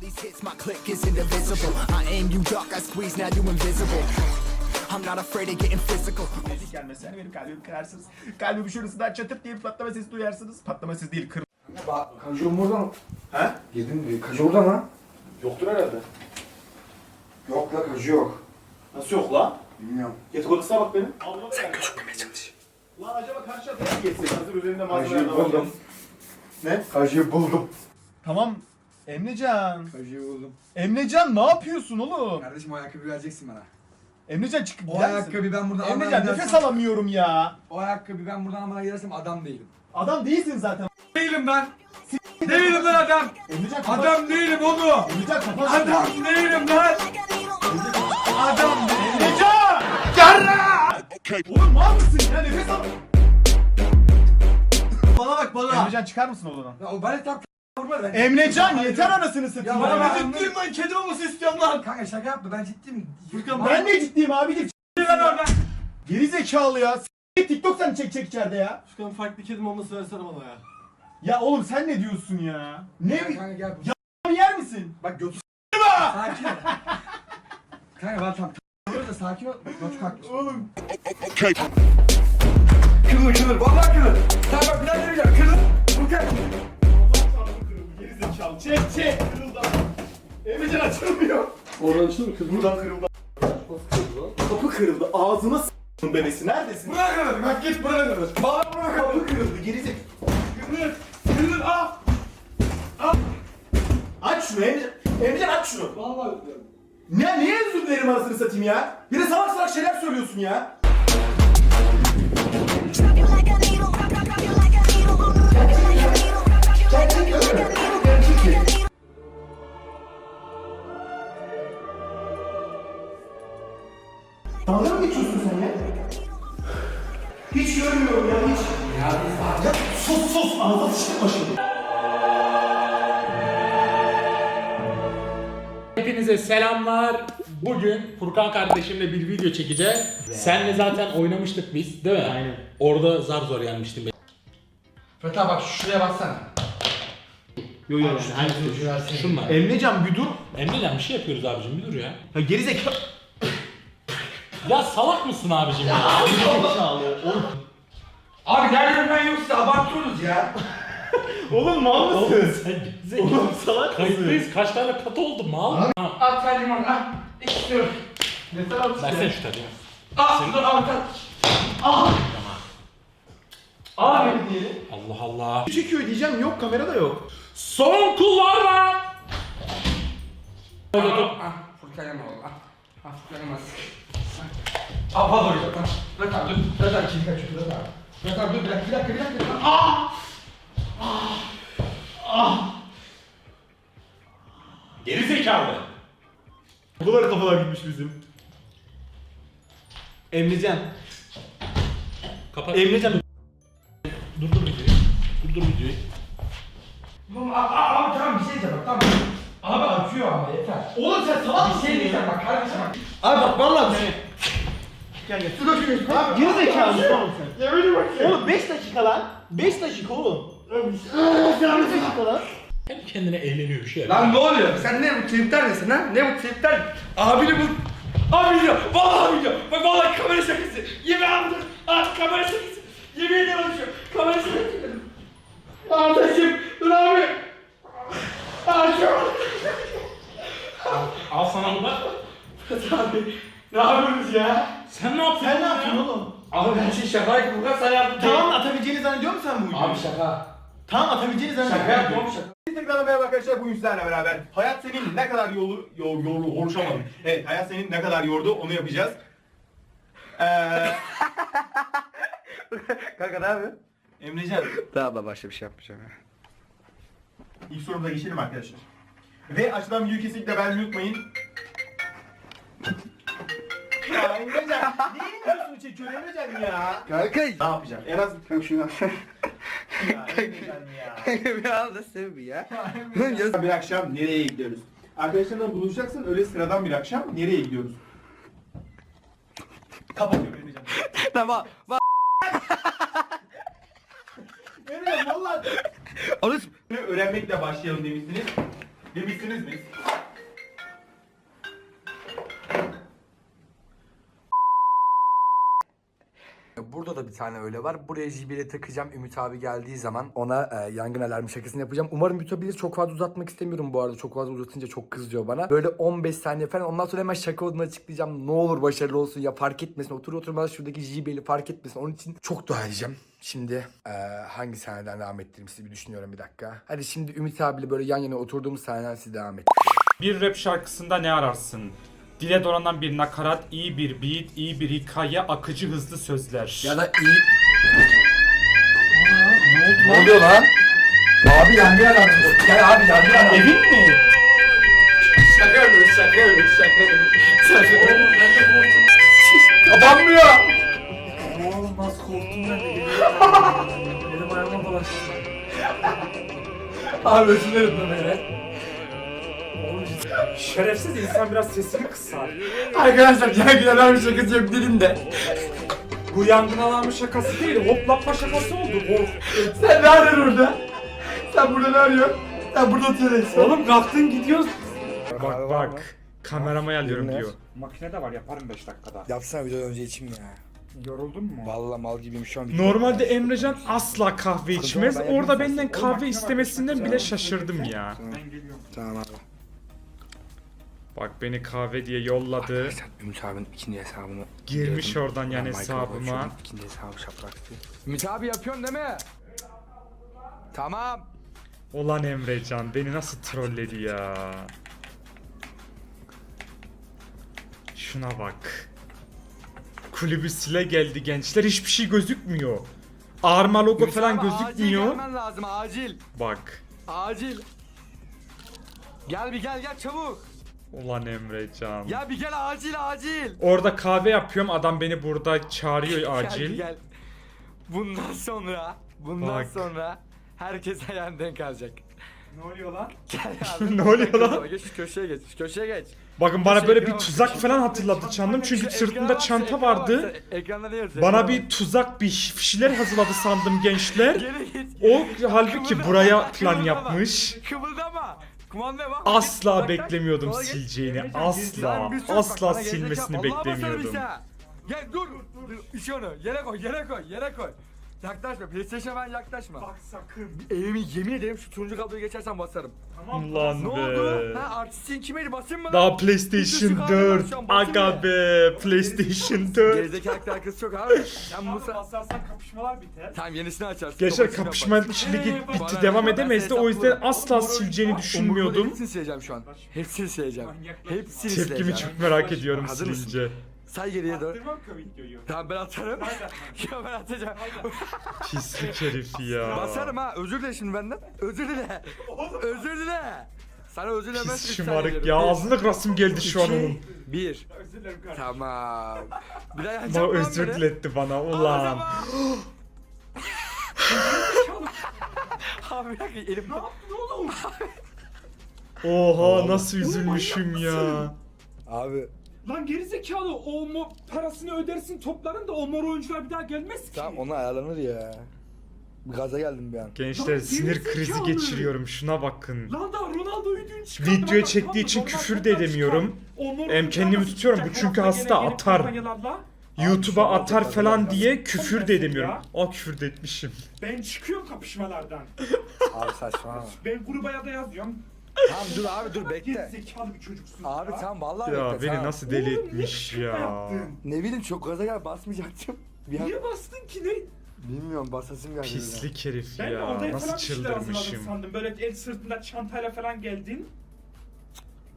These hits, my click is indivisible. I aim, you duck, I squeeze, now you invisible. I'm not afraid of getting physical. Müzik gelmesi. Hani benim kalbimi kırarsınız. Kalbim şurasından çatıp diye patlama sesi duyarsınız. Patlama sesi değil kır. Bak kajuğum burada mı? He? Girdim mi? Kaju orada mı? Yoktur herhalde. Yok la kaju yok. Nasıl yok lan? Bilmiyorum. Yatak odasına bak benim. Sen gözükmemeye çalış. Lan acaba karşı ataya mı geçsek? Hazır üzerinde malzemeler de var. buldum. Ne? Kaju'yu buldum. Tamam. Emrecan. Kaju'yu buldum. Emrecan ne yapıyorsun oğlum? Kardeşim o ayakkabıyı vereceksin bana. Emrecan çıkıp O gider misin? ayakkabıyı ben buradan Emrecan almadan nefes gidersem... alamıyorum ya. O ayakkabıyı ben buradan almadan gidersem adam değilim. Adam değilsin zaten. Değilim ben. değilim ben adam. Emrecan kapat. Adam değilim oğlum. Emrecan kapat. Adam değilim ben. Adam değilim. Emrecan! Oğlum mal mısın ya nefes al. Bana bak bana. Emrecan çıkar mısın odadan? Ya o bana tam vurma ben. Emrecan yeter anasını satayım. Ya ben ciddiyim lan kedi olması istiyorum lan. Kanka şaka yapma ben ciddiyim. Furkan ben de ciddiyim abicim. ben orada. Geri zekalı ya. S- TikTok seni çekecek içeride ya. Furkan farklı kedim olması versene bana ya. Ya oğlum sen ne diyorsun ya? Ne Ya bir Kanka gel. Ya- yer misin? Bak götür. Sakin ol. Kanka ben tam da sakin ol. Götür kalk. Oğlum. Kırılır kırılır. Vallahi kırılır. Tamam bak bir daha demeyeceğim. Kırılır. Bu kadar. Zekalı. Çek çek. Kırıldı. Emrecan açılmıyor. Oradan açılır mı kız? Buradan kırıldı. Kapı kırıldı. Ağzına s***ın bebesi. Neredesin? Bırak kırılır. Bak git bırak kırılır. Bana bırak Kapı kırıldı. Zekalı. Kırılır. Kırılır. Ah. Ah. Aç şunu Emrecan. Emrecan aç şunu. Vallahi öpüyorum. Ne niye özür dilerim anasını satayım ya? Bir de salak salak şeyler söylüyorsun ya. Drop you like a needle, drop, drop, drop you like a needle. Drop you like a needle, drop, drop you like a needle. Dalga mı geçiyorsun sen ya? Hiç görmüyorum ya hiç. Ya, sus sus ağzına sıçtırma şimdi. Hepinize selamlar. Bugün Furkan kardeşimle bir video çekeceğiz. Senle zaten oynamıştık biz, değil mi? Aynen. Orada zar zor yenmiştim. Feta bak şuraya baksana. Yo yo şu versene. Şunlar. Emrecan bir dur. Emrecan bir şey yapıyoruz abicim bir dur ya. Ya gerizekalı. Ya salak mısın abicim ya? Abi derdim ben yok size abartıyorsunuz ya. Oğlum mal mısın? Sen. Oğlum salak mısın? Kayıttayız kaç tane katı oldu mal? Ha, At ver limon ah. İstiyorum. Yeter abi. Versene şu tadı. Ah dur al tat. Ah. Abi. Allah Allah. Çekiyor diyeceğim yok kamerada yok. Son kullanma. Öyle dur. Ah Furkan yeme oğlum ah. Ah yemez. Ah pardon ya. Bırak abi dur. Bırak abi kimi kaçıyor bırak abi. Bırak abi dur bir dakika bir dakika bir dakika. Ah. Geri zekalı. Bunlar kafalar gitmiş bizim. Emrecan. Kapat. Emrecan. Durdur videoyu. Durdur videoyu. Oğlum ah abi tamam bir şey diyeceğim bak tamam. Abi acıyor ama yeter. Oğlum sen salak Bir mısın? şey diyeceğim bak kardeşim bak. Abi bak vallahi bir şey. Gel gel. Dur bakayım. Abi geri zekalı oğlum sen. Yemin bak ya. Oğlum 5 dakika lan. 5 dakika oğlum. 5 dakika lan. Kendi kendine eğleniyor bir şey. Lan ne oluyor? Sen ne bu tripler nesin ha? Ne bu tripler? Abini bul. Abi diyor. Vallahi diyor. Bak vallahi kamera şakası. Yemin aldım. Ah kamera şakası. Yemin ederim şu. Kamera şakası. Kardeşim. Dur abi. Ah şu. Al sana bu da. Abi. Ne yapıyorsunuz ya? Sen ne yapıyorsun? Sen ne ya? yapıyorsun oğlum? Abi ben şey şakaydı. Bu kadar sana yaptım. Tamam atabileceğini zannediyor musun sen bu videoyu? Abi şaka. Tamam atabileceğini zannediyor Şaka yapmam şaka. Instagram'a merhaba arkadaşlar bugün sizlerle beraber hayat senin ne kadar yolu yol yolu konuşamadım. Evet hayat senin ne kadar yordu onu yapacağız. Eee Kanka ne yapıyorsun? Emrecan Daha da başka bir şey yapmayacağım ya. ilk sorumuza geçelim arkadaşlar. Ve açılan videoyu kesinlikle beğenmeyi unutmayın. Ya Emrecan neyin videosunu çekiyor Emrecan ya? Kanka. Ne yapacağım? En az Kanka şunu al. ya Emrecan ya. bir al da sev bir ya. bir akşam nereye gidiyoruz? Arkadaşlarla buluşacaksın öyle sıradan bir akşam nereye gidiyoruz? Kapatıyorum Emrecan. Tamam. Bak. Emrecan valla Alış. öğrenmekle başlayalım demiştiniz. Yemişsiniz mi? Burada da bir tane öyle var. Buraya JBL'e takacağım. Ümit abi geldiği zaman ona e, yangın alarmı şakasını yapacağım. Umarım tutabilir. Çok fazla uzatmak istemiyorum bu arada. Çok fazla uzatınca çok kızıyor bana. Böyle 15 saniye falan. Ondan sonra hemen şaka olduğunu açıklayacağım. Ne olur başarılı olsun ya fark etmesin. Otur oturmaz şuradaki JBL'i fark etmesin. Onun için çok dua edeceğim. Şimdi e, hangi sahneden devam ettireyim sizi bir düşünüyorum bir dakika. Hadi şimdi Ümit abiyle böyle yan yana oturduğumuz sahneden siz devam et. Bir rap şarkısında ne ararsın? Dile dolanan bir nakarat, iyi bir beat, iyi bir hikaye, akıcı hızlı sözler. Ya da iyi... ne oluyor lan? Abi yangın alarmı. Gel abi yangın alarmı. Evin mi? Şaka yapıyorum şaka yapıyorum şaka yapıyorum. Şaka yapıyorum. Kapanmıyor. Oğlum nasıl korktum ben de. Elim ayağıma dolaştı. Abi özür dilerim Ömer'e. Şerefsiz insan biraz sesini kısar. Arkadaşlar yangın alarmı şakası yok dilimde. Bu yangın alarmı şakası değil, hoplatma şakası oldu. Kork. Sen ne arıyorsun orada? Sen burada ne arıyorsun? Sen burada oturuyorsun. Oğlum kalktın gidiyoruz. Bak bak. Kamerama ayarlıyorum diyor. Makinede var yaparım 5 dakikada. Yapsana videodan önce içim ya. Yoruldun mu? Vallahi mal gibiyim şu an. Normalde Emrecan asla kahve içmez. Orada benden kahve istemesinden bile şaşırdım ya. Tamam abi. Bak beni kahve diye yolladı. Sen Ümit abinin ikinci hesabını Girmiş girdim. oradan yani Michael hesabıma. Koç'un İkinci hesabı şapraktı. Ümit abi yapıyorsun değil mi? Tamam. Olan Emrecan beni nasıl trolledi ya. Şuna bak. Kulübü sile geldi gençler hiçbir şey gözükmüyor. Arma logo falan gözükmüyor. lazım acil. Bak. Acil. Gel bir gel gel çabuk. Ulan Emrecan. Ya bir gel acil acil. Orada kahve yapıyorum adam beni burada çağırıyor Gel acil. gel. Bundan sonra, bundan Bak. sonra herkes ayağını denk alacak. Ne oluyor lan? Gel abi. Ne oluyor lan? Geç şu köşeye geç, şu köşeye geç. Bakın bana Şey, böyle bir ekran- tuzak falan hatırladı çandım çünkü Şu bak, çanta ekrana vardı. Ekranda ne yazıyor? Bana bir tuzak bir fişler hazırladı sandım gençler. Geri git. O halbuki Kıvıldama, buraya plan kıvıldama. yapmış. Kıvıldama. Kumandaya bak. Asla beklemiyordum sileceğini. Asla. Asla silmesini beklemiyordum. Gel dur. dur. İş onu. Yere koy, yere koy, yere koy. Yaklaşma. PlayStation'a ben yaklaşma. Bak sakın. Evimi yemin ederim şu turuncu kabloyu geçersen basarım. Lan Ne be. oldu? Ha artistin kimiydi? Basayım mı? Daha PlayStation Şu 4. şu an basayım Aga be. PlayStation 4. Gerizekalı arkası çok abi. Sen bu sa- Basarsan kapışmalar biter. Tamam yenisini açarsın. Gençler Kapatayım kapışma yaparsın. ligi Bana bitti devam Ben edemezdi. O yüzden hesaplarım. asla sileceğini Umurumda düşünmüyordum. Hepsini sileceğim şu an. Hepsini sileceğim. Hepsini Tepkimi sileceğim. çok merak ediyorum Hazır mısın? silince. Say geriye doğru. Attırmam o videoyu. Tamam ben atarım. ya ben atacağım. Pislik herif ya. Basarım ha. Özür dile şimdi benden. Özür dile. Özür dile. Sana özür dilemezsin. Pis şımarık ya. Ağzına kırasım geldi şu an onun. Bir. Tamam. Bir daha Bana yanacağım lan özür diletti bana ulan. Abi bir dakika elim. Oha nasıl üzülmüşüm ya. Abi Lan gerizekalı o mo parasını ödersin topların da o mor oyuncular bir daha gelmez ki. tamam ona ayarlanır ya. Gaza geldim bir an. Gençler Lan sinir krizi geçiriyorum şuna bakın. Lan da Ronaldo'yu dün çıkardı. Videoya Bak, çektiği için normal küfür de edemiyorum. O mor Hem oyuncular kendimi nasıl tutuyorum, bu çıkacak? çünkü hasta atar. kampanyalarla. YouTube'a atar falan diye küfür de edemiyorum. ya. Aa küfür de etmişim. Ben çıkıyorum kapışmalardan. Abi saçmalama. Ben gruba da yazıyorum. Tamam dur abi dur bekle. Gerizekalı bir çocuksun Abi ya. tamam vallahi Ya bekle beni tamam. nasıl deli Oğlum, etmiş küfür ya. yaptın? Ne bileyim çok gaza gel basmayacaktım. Bir an Niye bastın ki ne? bilmiyorum basasım geldi. birden. Pislik herif Ben de ya. odaya Nasıl falan bir şeyler hazırladın çıldırmışım. sandım. Böyle el sırtında çantayla falan geldin.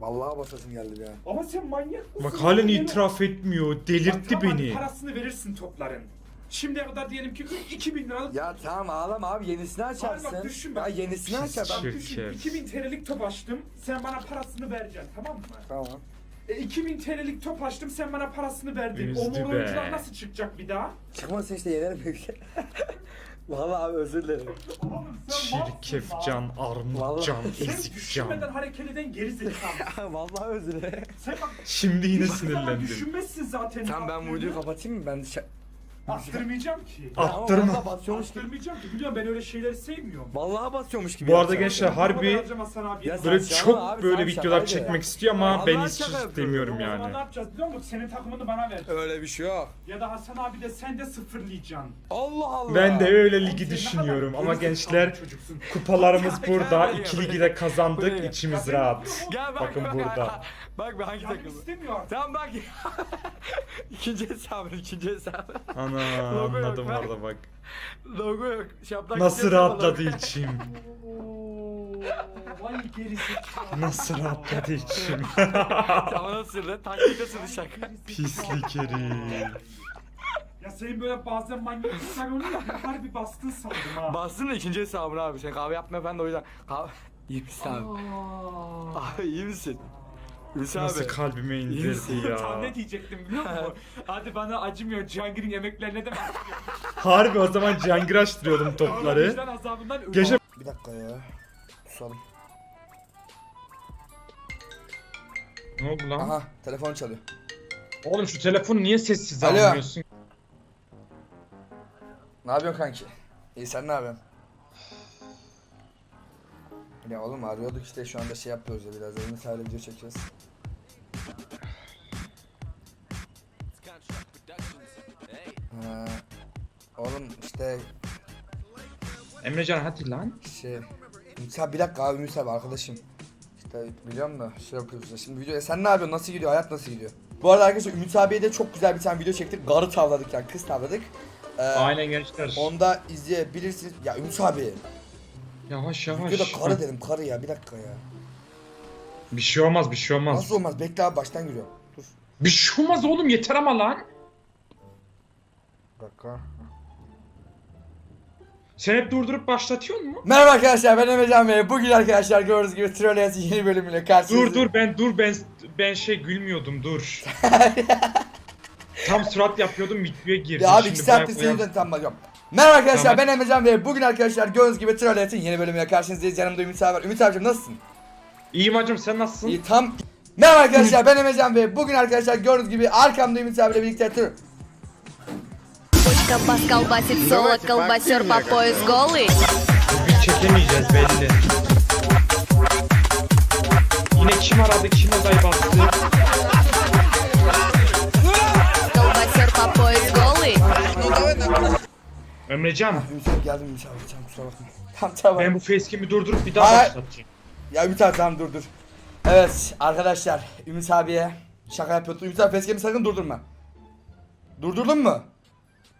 Vallahi basasım geldi bir an. Ama sen manyak mısın? Bak halen itiraf etmiyor. Delirtti tamam, hadi beni. Parasını verirsin topların. Şimdiye kadar diyelim ki 2000 liralık Ya tamam ağlama abi yenisini açarsın. Hayır bak düşün Ya bak. yenisini Pis açar ben. çirkin. Düşün, Şirket. 2000 TL'lik top açtım. Sen bana parasını vereceksin tamam mı? Tamam. E, 2000 TL'lik top açtım. Sen bana parasını verdin. Üzdü o mor be. oyuncular nasıl çıkacak bir daha? Çıkmasın işte yenerim büyük. Vallahi abi özür dilerim. Oğlum sen malsın Çirkef lan. can, armut Vallahi. can, Sen ezik düşünmeden can. hareket eden geri zekalı. Vallahi özür dilerim. Sen bak Şimdi yine hiçbir zaman sinirlendim. düşünmezsin zaten. Tamam ben bu yaptığını. videoyu kapatayım mı? Ben şa- Bastırmayacağım ki. Attırma. basıyormuş gibi. Bastırmayacağım ki. Biliyorum ben öyle şeyleri sevmiyorum. Vallahi basıyormuş gibi. Bu arada yapacağım. gençler harbi böyle çok abi, böyle sen videolar şakaydı. çekmek istiyor ama ben hiç şaka yapıyorum. istemiyorum yani. ne yapacağız biliyor musun? Senin takımını bana ver. Öyle bir şey yok. Ya da Hasan abi de sen de sıfırlayacaksın. Allah Allah. Ben de öyle ligi Sen ne kadar düşünüyorum ama gençler çocuksun. kupalarımız burada. iki ligi de kazandık. içimiz rahat. Gel bak, Bakın bak, burada. Bak be hangi Canım takım? istemiyor artık. Tamam bak. ikinci hesabı, ikinci hesabı. Ana Logo yok, anladım bak. orada bak. Logo yok. Şaplak Nasıl rahatladı logo. içim. Vay gerizekalı. Nasıl rahatladı içim. Ama nasıl lan? Taktikte sırrı şaka. Pislik herif. Ya senin böyle bazen manyaklıklar oluyor ya harbi bastın sandım ha. Bastın da ikinci hesabını abi. Sen kahve yapmaya ben de o yüzden. Kahve... İyi misin abi? Abi iyi misin? Hüsnü Nasıl abi. kalbime indirdi Tam ne ya. diyecektim biliyor musun? Hadi bana acımıyor Cihangir'in emeklerine de Harbi o zaman Cihangir açtırıyordum topları. Vicdan azabından. Gece Bir dakika ya. Susalım. Ne oldu lan? Aha telefon çalıyor. Oğlum şu telefonu niye sessiz Alo. almıyorsun? Ne yapıyorsun kanki? İyi sen ne yapıyorsun? Ya oğlum arıyorduk işte şu anda şey yapıyoruz ya biraz. Elini sahile video çekeceğiz. Ha, oğlum işte Emrecan hadi lan. şey Musa bir dakika abi Musa abi arkadaşım. İşte biliyorum da şey yapıyorsun. Şimdi video e sen ne yapıyorsun? Nasıl gidiyor? Hayat nasıl gidiyor? Bu arada arkadaşlar Ümit abiye de çok güzel bir tane video çektik. Garı tavladık yani kız tavladık. Ee, Aynen gençler. Onu da izleyebilirsiniz. Ya Ümit abi. Yavaş yavaş. Videoda karı dedim karı ya bir dakika ya. Bir şey olmaz bir şey olmaz. Nasıl olmaz? Bekle abi baştan giriyor. Dur. Bir şey olmaz oğlum yeter ama lan. Bir dakika. Sen hep durdurup başlatıyor mu? Merhaba arkadaşlar ben Emrecan Bey. Bugün arkadaşlar gördüğünüz gibi Trolleyası yeni bölümüyle karşınızdayım. Dur dur ben dur ben ben şey gülmüyordum dur. Tam surat yapıyordum videoya girdim. Ya abi Şimdi iki saattir bayağı- senin yüzünden tam bakıyorum. Merhaba arkadaşlar Tamam. ben Emrecan Bey. Bugün arkadaşlar gördüğünüz gibi Trolleyas'ın yeni bölümüyle karşınızdayız. Yanımda Ümit abi var. Ümit abicim nasılsın? İyiyim hacım sen nasılsın? İyi tam... Merhaba arkadaşlar ben Emrecan Bey. Bugün arkadaşlar gördüğünüz gibi arkamda Ümit abiyle birlikte tır. Почка бас колбасит соло, колбасер по пояс голый. Bugün çekemeyeceğiz belli. Yine kim aradı kim odayı bastı? Emrecan abi geldim Ümit abi. Tamam kusura bakma. Tamam tamam. ben bu facecam'i durdurup bir daha Ay. başlatacağım. Ya Ümit abi tamam dur dur. Evet arkadaşlar Ümit abiye şaka yapıyordum. Ümit abi facecam'i sakın durdurma. Durdurdun mu?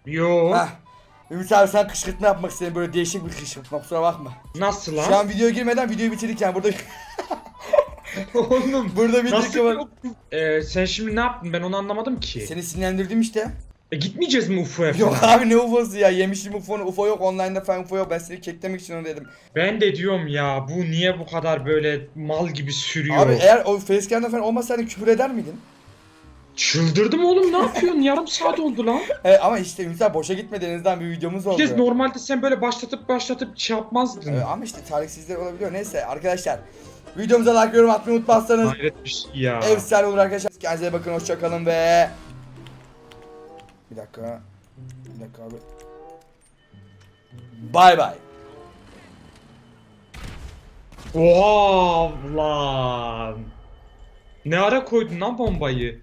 Yo Heh. Ümit abi sen kışkırtma yapmak istedim böyle değişik bir kışkırtma kusura bakma. nasıl lan? Şu an videoya girmeden videoyu bitirdik yani burada Oğlum burada bir nasıl yok? Ee, sen şimdi ne yaptın ben onu anlamadım ki. Seni sinirlendirdim işte. E, gitmeyeceğiz mi UFO'ya Yok falan? abi ne UFO'su ya yemişim UFO'nu UFO yok online'da falan UFO yok ben seni keklemek için onu dedim. Ben de diyorum ya bu niye bu kadar böyle mal gibi sürüyor? Abi eğer o facecam'da falan olmasaydın küfür eder miydin? Çıldırdım oğlum ne yapıyorsun? Yarım saat oldu lan. He ama işte Ümit boşa gitmedi en azından bir videomuz oldu. kez normalde sen böyle başlatıp başlatıp şey yapmazdın. Ee, ama işte talihsizlikler olabiliyor. Neyse arkadaşlar. Videomuza like, yorum atmayı unutmazsanız Hayret bir şey ya. efsane olur arkadaşlar. Kendinize bakın hoşçakalın ve... Bir dakika. Bir dakika abi. Bay bay. Oha lan. Ne ara koydun lan bombayı?